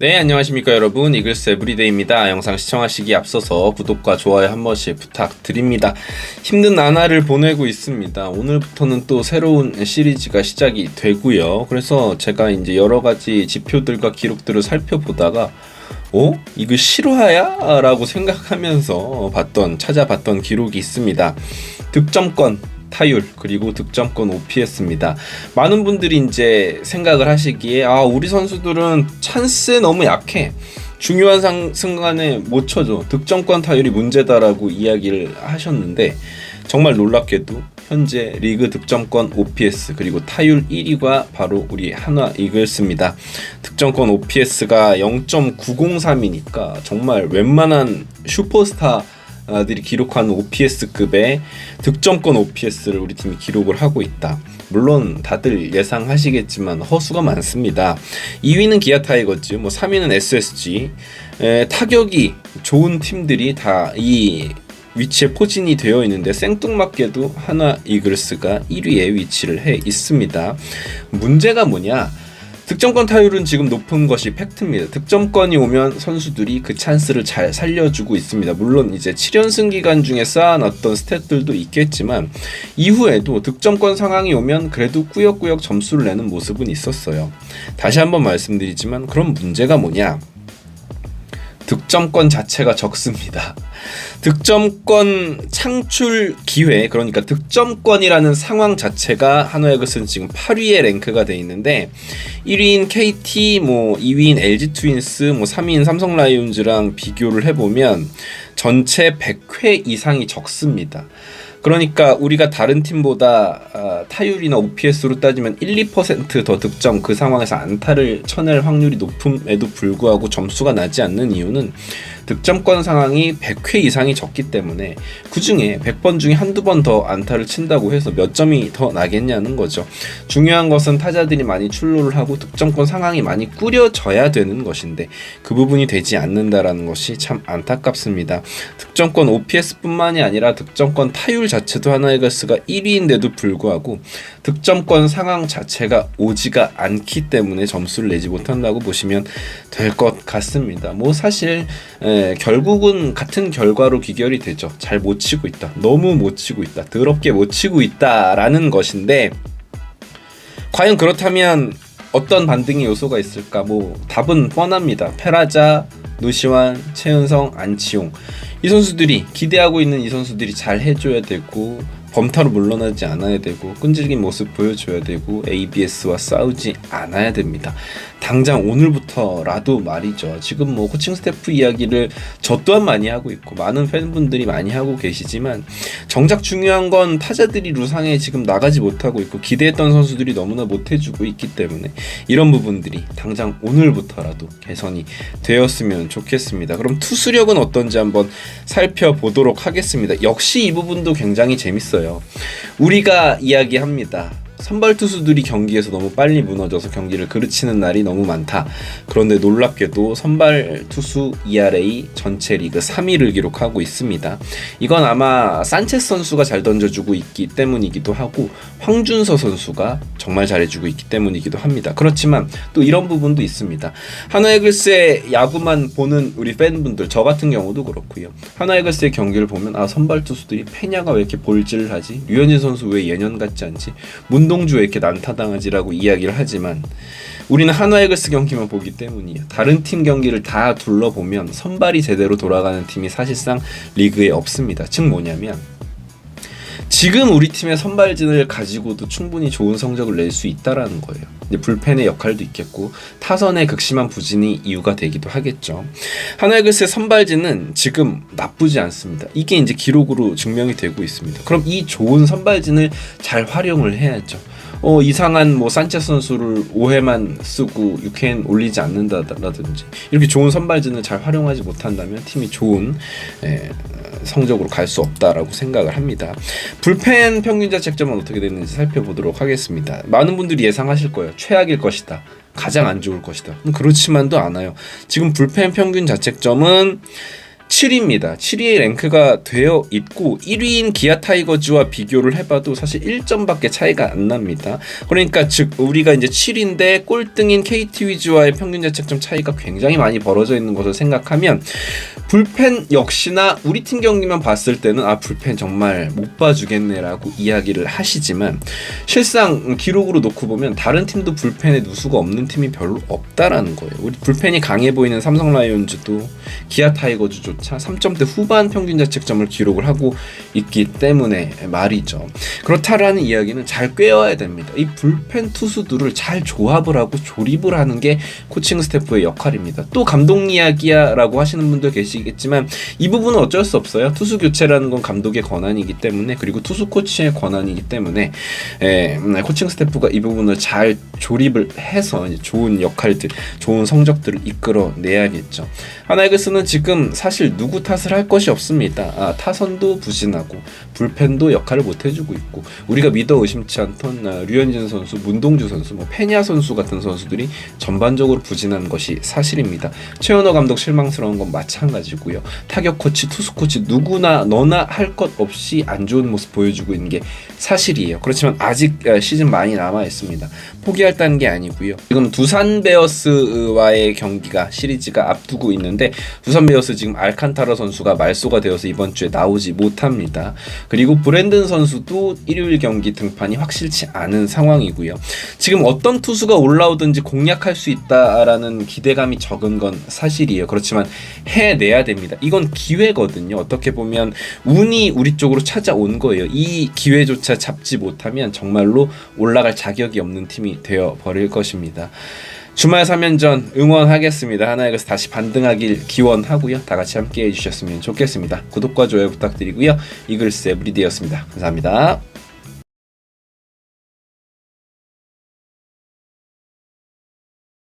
네, 안녕하십니까 여러분. 이글스 에브리데이입니다. 영상 시청하시기 앞서서 구독과 좋아요 한 번씩 부탁드립니다. 힘든 나날을 보내고 있습니다. 오늘부터는 또 새로운 시리즈가 시작이 되고요. 그래서 제가 이제 여러 가지 지표들과 기록들을 살펴보다가 어? 이거 실화야? 라고 생각하면서 봤던, 찾아봤던 기록이 있습니다. 득점권, 타율, 그리고 득점권 OPS입니다. 많은 분들이 이제 생각을 하시기에, 아, 우리 선수들은 찬스에 너무 약해. 중요한 상, 순간에 못 쳐줘. 득점권 타율이 문제다라고 이야기를 하셨는데, 정말 놀랍게도 현재 리그 득점권 OPS 그리고 타율 1위가 바로 우리 한화 이글스입니다. 득점권 OPS가 0.903이니까 정말 웬만한 슈퍼스타 들이 기록한 OPS급의 득점권 OPS를 우리 팀이 기록을 하고 있다. 물론 다들 예상하시겠지만 허수가 많습니다. 2위는 기아 타이거즈, 뭐 3위는 SSG. 에, 타격이 좋은 팀들이 다 이 위치에 포진이 되어 있는데 생뚱맞게도 하나 이글스가 1위에 위치를 해 있습니다. 문제가 뭐냐? 득점권 타율은 지금 높은 것이 팩트입니다. 득점권이 오면 선수들이 그 찬스를 잘 살려주고 있습니다. 물론 이제 7연승 기간 중에 쌓아놨던 스탯들도 있겠지만 이후에도 득점권 상황이 오면 그래도 꾸역꾸역 점수를 내는 모습은 있었어요. 다시 한번 말씀드리지만 그런 문제가 뭐냐? 득점권 자체가 적습니다. 득점권 창출 기회 그러니까 득점권이라는 상황 자체가 한화이글스는 지금 8위에 랭크가 돼 있는데 1위인 KT 뭐 2위인 LG 트윈스 뭐 3위인 삼성 라이온즈랑 비교를 해보면 전체 100회 이상이 적습니다. 그러니까 우리가 다른 팀보다 아, 타율이나 OPS로 따지면 1, 2%더 득점 그 상황에서 안타를 쳐낼 확률이 높음에도 불구하고 점수가 나지 않는 이유는 득점권 상황이 100회 이상이 적기 때문에 그 중에 100번 중에 한두 번 더 안타를 친다고 해서 몇 점이 더 나겠냐는 거죠. 중요한 것은 타자들이 많이 출루를 하고 득점권 상황이 많이 꾸려져야 되는 것인데 그 부분이 되지 않는다라는 것이 참 안타깝습니다. 득점권 OPS뿐만이 아니라 득점권 타율 자체도 하나이글스가 1위인데도 불구하고 득점권 상황 자체가 오지가 않기 때문에 점수를 내지 못한다고 보시면 될 것 같습니다. 뭐 사실 에, 결국은 같은 결과로 귀결이 되죠. 잘 못 치고 있다. 너무 못 치고 있다. 더럽게 못 치고 있다라는 것인데 과연 그렇다면 어떤 반등의 요소가 있을까? 뭐 답은 뻔합니다. 페라자, 노시환, 최은성, 안치용 이 선수들이 기대하고 있는 이 선수들이 잘 해줘야 되고 범타로 물러나지 않아야 되고 끈질긴 모습 보여줘야 되고 ABS와 싸우지 않아야 됩니다. 당장 오늘부터라도 말이죠. 지금 뭐 코칭 스태프 이야기를 저 또한 많이 하고 있고 많은 팬분들이 많이 하고 계시지만 정작 중요한 건 타자들이 루상에 지금 나가지 못하고 있고 기대했던 선수들이 너무나 못해주고 있기 때문에 이런 부분들이 당장 오늘부터라도 개선이 되었으면 좋겠습니다. 그럼 투수력은 어떤지 한번 살펴보도록 하겠습니다. 역시 이 부분도 굉장히 재밌어요. 우리가 이야기합니다. 선발 투수들이 경기에서 너무 빨리 무너져서 경기를 그르치는 날이 너무 많다. 그런데 놀랍게도 선발 투수 ERA 전체 리그 3위를 기록하고 있습니다. 이건 아마 산체스 선수가 잘 던져주고 있기 때문이기도 하고 황준서 선수가 정말 잘해주고 있기 때문이기도 합니다. 그렇지만 또 이런 부분도 있습니다. 하나이글스의 야구만 보는 우리 팬분들 저 같은 경우도 그렇고요. 하나이글스의 경기를 보면 아 선발 투수들이 페냐가 왜 이렇게 볼질을 하지? 류현진 선수 왜 예년 같지 않지? 문 문동주에 이렇게 난타당하지라고 이야기를 하지만 우리는 한화이글스 경기만 보기 때문이에요. 다른 팀 경기를 다 둘러보면 선발이 제대로 돌아가는 팀이 사실상 리그에 없습니다. 즉 뭐냐면 지금 우리 팀의 선발진을 가지고도 충분히 좋은 성적을 낼 수 있다라는 거예요. 이제 불펜의 역할도 있겠고 타선의 극심한 부진이 이유가 되기도 하겠죠. 하나이글스의 선발진은 지금 나쁘지 않습니다. 이게 이제 기록으로 증명이 되고 있습니다. 그럼 이 좋은 선발진을 잘 활용을 해야죠. 어, 이상한 뭐 산체 선수를 5회만 쓰고 6회는 올리지 않는다라든지 이렇게 좋은 선발진을 잘 활용하지 못한다면 팀이 좋은 에, 성적으로 갈 수 없다라고 생각을 합니다. 불펜 평균 자책점은 어떻게 됐는지 살펴보도록 하겠습니다. 많은 분들이 예상하실 거예요. 최악일 것이다. 가장 안 좋을 것이다. 그렇지만도 않아요. 지금 불펜 평균 자책점은 7위입니다. 7위의 랭크가 되어 있고 1위인 기아 타이거즈와 비교를 해봐도 사실 1점밖에 차이가 안 납니다. 그러니까 즉 우리가 이제 7위인데 꼴등인 KT 위즈와의 평균 자책점 차이가 굉장히 많이 벌어져 있는 것을 생각하면 불펜 역시나 우리 팀 경기만 봤을 때는 아 불펜 정말 못 봐주겠네라고 이야기를 하시지만 실상 기록으로 놓고 보면 다른 팀도 불펜에 누수가 없는 팀이 별로 없다라는 거예요. 우리 불펜이 강해 보이는 삼성 라이온즈도 기아 타이거즈조차 3점대 후반 평균 자책점을 기록을 하고 있기 때문에 말이죠. 그렇다라는 이야기는 잘 꿰어야 됩니다. 이 불펜 투수들을 잘 조합을 하고 조립을 하는 게 코칭 스태프의 역할입니다. 또 감독 이야기야라고 하시는 분들 계시 겠지만 이 부분은 어쩔 수 없어요. 투수 교체라는 건 감독의 권한이기 때문에 그리고 투수 코치의 권한이기 때문에 에, 음, 코칭 스태프가 이 부분을 잘 조립을 해서 좋은 역할들, 좋은 성적들을 이끌어 내야겠죠. 하나이글스는 지금 사실 누구 탓을 할 것이 없습니다. 아, 타선도 부진하고 불펜도 역할을 못 해주고 있고 우리가 믿어 의심치 않던 아, 류현진 선수, 문동주 선수, 뭐 페냐 선수 같은 선수들이 전반적으로 부진한 것이 사실입니다. 최현호 감독 실망스러운 건 마찬가지 고요. 타격 코치, 투수 코치 누구나 너나 할 것 없이 안 좋은 모습 보여주고 있는 게 사실이에요. 그렇지만 아직 아, 시즌 많이 남아 있습니다. 포기할다는 게 아니고요. 지금 두산 베어스와의 경기가 시리즈가 앞두고 있는데 두산 베어스 지금 알칸타라 선수가 말소가 되어서 이번 주에 나오지 못합니다. 그리고 브랜든 선수도 일요일 경기 등판이 확실치 않은 상황이고요. 지금 어떤 투수가 올라오든지 공략할 수 있다라는 기대감이 적은 건 사실이에요. 그렇지만 해내 야 됩니다. 이건 기회거든요. 어떻게 보면 운이 우리 쪽으로 찾아온 거예요. 이 기회조차 잡지 못하면 정말로 올라갈 자격이 없는 팀이 되어 버릴 것입니다. 주말 3연전 응원하겠습니다. 하나에게서 다시 반등하길 기원하고요. 다 같이 함께 해주셨으면 좋겠습니다. 구독과 좋아요 부탁드리고요. 이글스 에브리데이였습니다. 감사합니다.